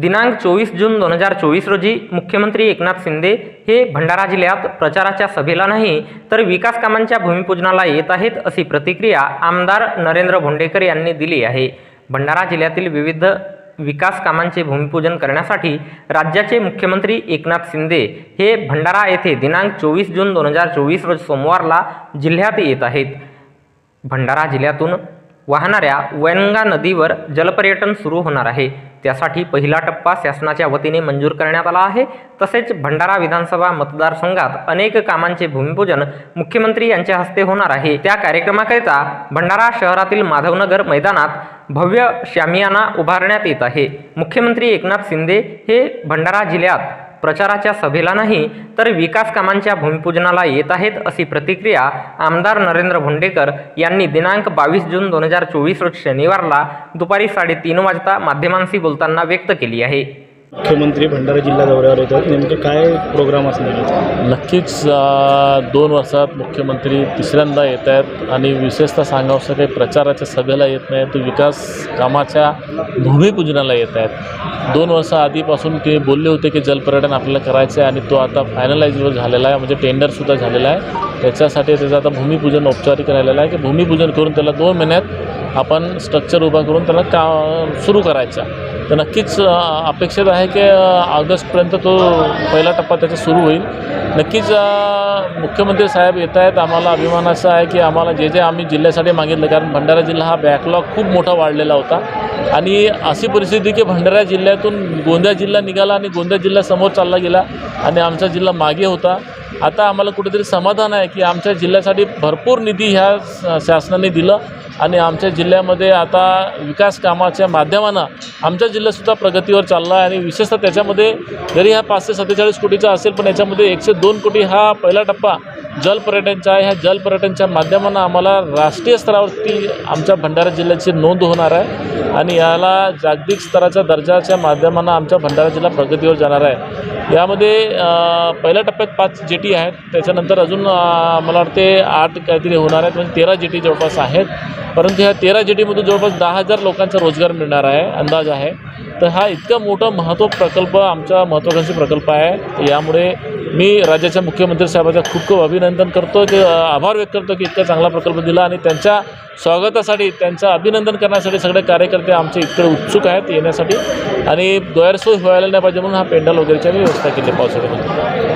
दिनांक चोवीस जून दोन हजार चोवीस रोजी मुख्यमंत्री एकनाथ शिंदे हे भंडारा जिल्ह्यात प्रचाराच्या सभेला नाही तर विकास कामांच्या भूमिपूजनाला येत आहेत अशी प्रतिक्रिया आमदार नरेंद्र भोंडेकर यांनी दिली आहे. भंडारा जिल्ह्यातील विविध विकास कामांचे भूमिपूजन करण्यासाठी राज्याचे मुख्यमंत्री एकनाथ शिंदे हे भंडारा येथे दिनांक चोवीस जून दोन हजार चोवीस रोज सोमवारला जिल्ह्यात येत आहेत. भंडारा जिल्ह्यातून वाहणाऱ्या वैनगा नदीवर जलपर्यटन सुरू होणार आहे. त्यासाठी पहिला टप्पा शासनाच्या वतीने मंजूर करण्यात आला आहे. तसेच भंडारा विधानसभा मतदारसंघात अनेक कामांचे भूमिपूजन मुख्यमंत्री यांच्या हस्ते होणार आहे. त्या कार्यक्रमाकरिता भंडारा शहरातील माधवनगर मैदानात भव्य शामियाना उभारण्यात येत आहे. मुख्यमंत्री एकनाथ शिंदे हे भंडारा जिल्ह्यात प्रचाराच्या सभेला नाही तर विकास कामांच्या भूमिपूजनाला येत आहेत अशी प्रतिक्रिया आमदार नरेंद्र भोंडेकर यांनी दिनांक बावीस जून दोन हजार चोवीस रोज शनिवारला दुपारी साडेतीन वाजता माध्यमांशी बोलताना व्यक्त केली आहे. मुख्यमंत्री भंडारा जिल्हा दौऱ्यावर येतात. नेमकं काय प्रोग्राम असणार नक्कीच दोन वर्षात मुख्यमंत्री तिसऱ्यांदा येत आहेत आणि विशेषतः सांगावंसं काही प्रचाराच्या सभेला येत नाही तर विकास कामाच्या भूमिपूजनाला येत आहेत. दोन वर्षाआधीपासून ते बोलले होते की जलपर्यटन आपल्याला करायचं आहे आणि तो आता फायनलाइज झालेला आहे म्हणजे टेंडरसुद्धा झालेला आहे. त्याच्यासाठी त्याचं आता भूमिपूजन औपचारिक राहिलेलं आहे की भूमिपूजन करून त्याला दोन महिन्यात आपण स्ट्रक्चर उभा करून त्याला का सुरू करायचा. तर नक्कीच अपेक्षित आहे की ऑगस्टपर्यंत तो पहिला टप्पा त्याचा सुरू होईल. नक्कीच मुख्यमंत्री साहेब येत आहेत आम्हाला अभिमान असा आहे की आम्हाला जे जे आम्ही जिल्ह्यासाठी मागितलं कारण भंडारा जिल्हा हा बॅकलॉग खूप मोठा वाढलेला होता. आणि अशी परिस्थिती की भंडारा जिल्ह्यातून गोंदिया जिल्हा निघाला आणि गोंदिया जिल्हा समोर चालला गेला आणि आमचा जिल्हा मागे होता. आता आम्हाला कुठेतरी समाधान आहे की आमच्या जिल्ह्यासाठी भरपूर निधी ह्या शासनाने दिलं. आणि आमच्या जिल्ह्यामध्ये आता विकास कामाच्या माध्यमानं आमचा जिल्हासुद्धा प्रगतीवर चालला आहे. आणि विशेषतः त्याच्यामध्ये जरी हा पाचशे सत्तेचाळीस कोटीचा असेल पण याच्यामध्ये एकशे दोन कोटी हा पहिला टप्पा जलपर्यटनचा आहे. ह्या जलपर्यटनच्या माध्यमानं आम्हाला राष्ट्रीय स्तरावरती आमच्या भंडारा जिल्ह्याची नोंद होणार आहे. आणि याला जागतिक स्तराच्या दर्जाच्या माध्यमानं आमच्या भंडारा जिल्हा प्रगतीवर जाणार आहे. यामध्ये पहिल्या टप्प्यात पाच जेटी आहेत. त्याच्यानंतर अजून मला वाटते आठ काहीतरी होणार आहेत. म्हणजे तेरा जेटी जवळपास आहेत. परंतु ह्या तेरा जेटीमधून जवळपास दहा हजार लोकांचा रोजगार मिळणार आहे अंदाज आहे. तर हा इतका मोठा महत्त्व प्रकल्प आमचा महत्त्वाकांक्षी प्रकल्प आहे. यामुळे मी राज्याच्या मुख्यमंत्री साहेबांचं खूप खूप अभिनंदन करतो की आभार व्यक्त करतो की इतका चांगला प्रकल्प दिला आणि त्यांच्या स्वागतासाठी त्यांचं अभिनंदन करण्यासाठी सगळे कार्यकर्ते आमचे इकडे उत्सुक आहेत येण्यासाठी. आणि गैरसोय व्हायला नाही पाहिजे म्हणून हा पेंडल वगैरेची आम्ही व्यवस्था केली पावसाळ्यामध्ये.